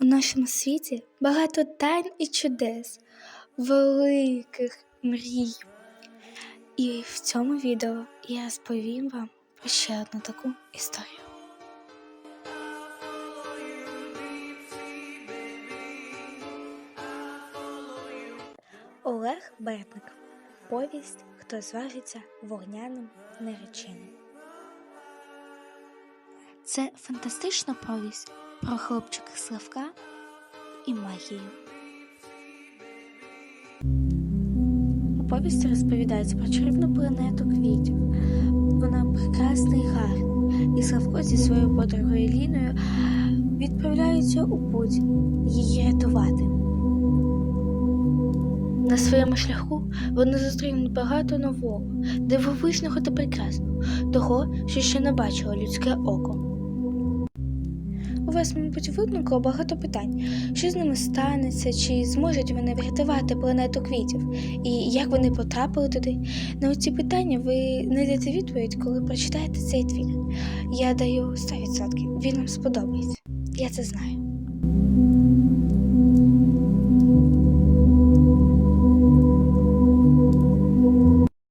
У нашому світі багато тайн і чудес, великих мрій. І в цьому відео я розповім вам про ще одну таку історію. Олег Бертник. Повість Хто зважиться вогняним нареченим. Це фантастична повість про хлопчика Славка і магію. У повісті розповідається про чарівну планету квітів. Вона прекрасна і гарна, і Славко зі своєю подругою Ліною відправляються у путь її рятувати. На своєму шляху вони зустрінуть багато нового, дивовижного та прекрасного, того, що ще не бачило людське око. У вас, мабуть, виникло багато питань, що з ними станеться, чи зможуть вони врятувати планету квітів, і як вони потрапили туди. На ці питання ви знайдете відповідь, коли прочитаєте цей твір. Я даю 100%. Він вам сподобається. Я це знаю.